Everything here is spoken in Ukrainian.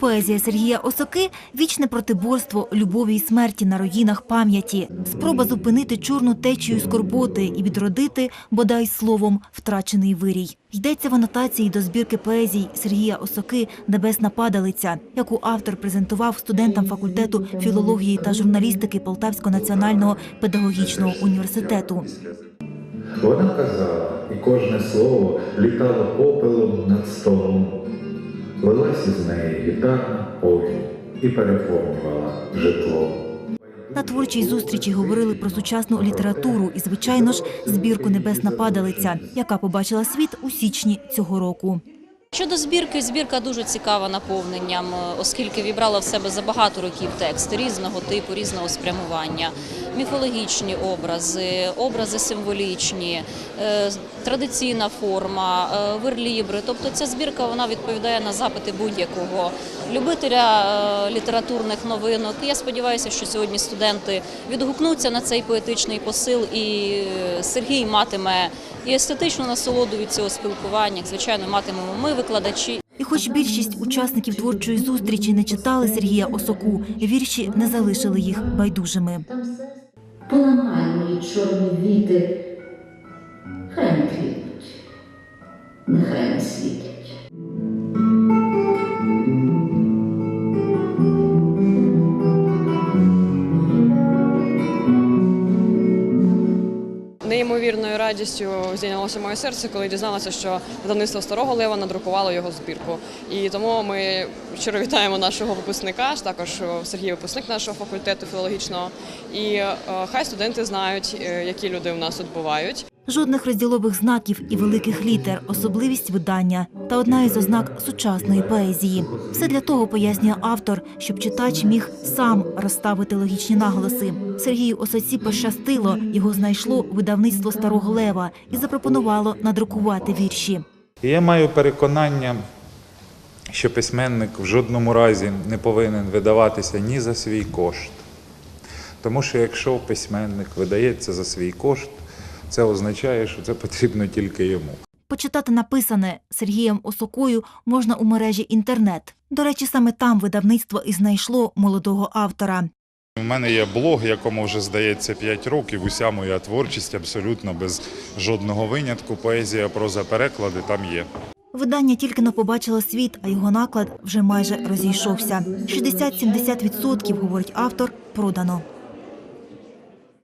Поезія Сергія Осоки вічне протиборство любові і смерті на руїнах пам'яті, спроба зупинити чорну течію скорботи і відродити, бодай словом, втрачений вирій. Йдеться в анотації до збірки поезій Сергія Осоки Небесна падалиця, яку автор презентував студентам факультету філології та журналістики Полтавського національного педагогічного університету. Вона казала, і кожне слово літало попелом над столом. Лилась з неї гітарна повінь і переповнювала житло. На творчій зустрічі говорили про сучасну літературу і, звичайно ж, збірку Небесна падалиця, яка побачила світ у січні цього року. Щодо збірки, збірка дуже цікава наповненням, е, оскільки вібрала в себе за багато років текст різного типу, різного спрямування, міфологічні образи, образи символічні, е, традиційна форма, е, верлібри. Тобто ця збірка вона відповідає на запити будь-якого любителя літературних новинок. Я сподіваюся, що сьогодні студенти відгукнуться на цей поетичний посил, і Сергій матиме і естетичну насолоду від цього спілкування. Звичайно, матимемо ми, викладачі. І хоч більшість учасників творчої зустрічі не читали Сергія Осоку, вірші не залишили їх байдужими. Поламай мої чорні віти, хай не квітнуть, нехай не світять. Неймовірною радістю здійнялося моє серце, коли дізналася, що видавництво старого лева надрукувало його збірку. І тому ми щиро вітаємо нашого випускника, також Сергій випускник нашого факультету філологічного. І е, хай студенти знають, е, які люди у нас тут бувають. Жодних розділових знаків і великих літер, особливість видання та одна із ознак сучасної поезії. Все для того пояснює автор, щоб читач міг сам розставити логічні наголоси. Сергію Осоці пощастило, його знайшло видавництво старого лева і запропонувало надрукувати вірші. Я маю переконання, що письменник в жодному разі не повинен видаватися ні за свій кошт. Тому що якщо письменник видається за свій кошт, це означає, що це потрібно тільки йому. Почитати написане Сергієм Осокою можна у мережі інтернет. До речі, саме там видавництво і знайшло молодого автора. У мене є блог, якому вже здається 5 років. Уся моя творчість абсолютно без жодного винятку. Поезія, проза, переклади там є. Видання тільки но побачило світ, а його наклад вже майже розійшовся. 60-70%, говорить автор, продано.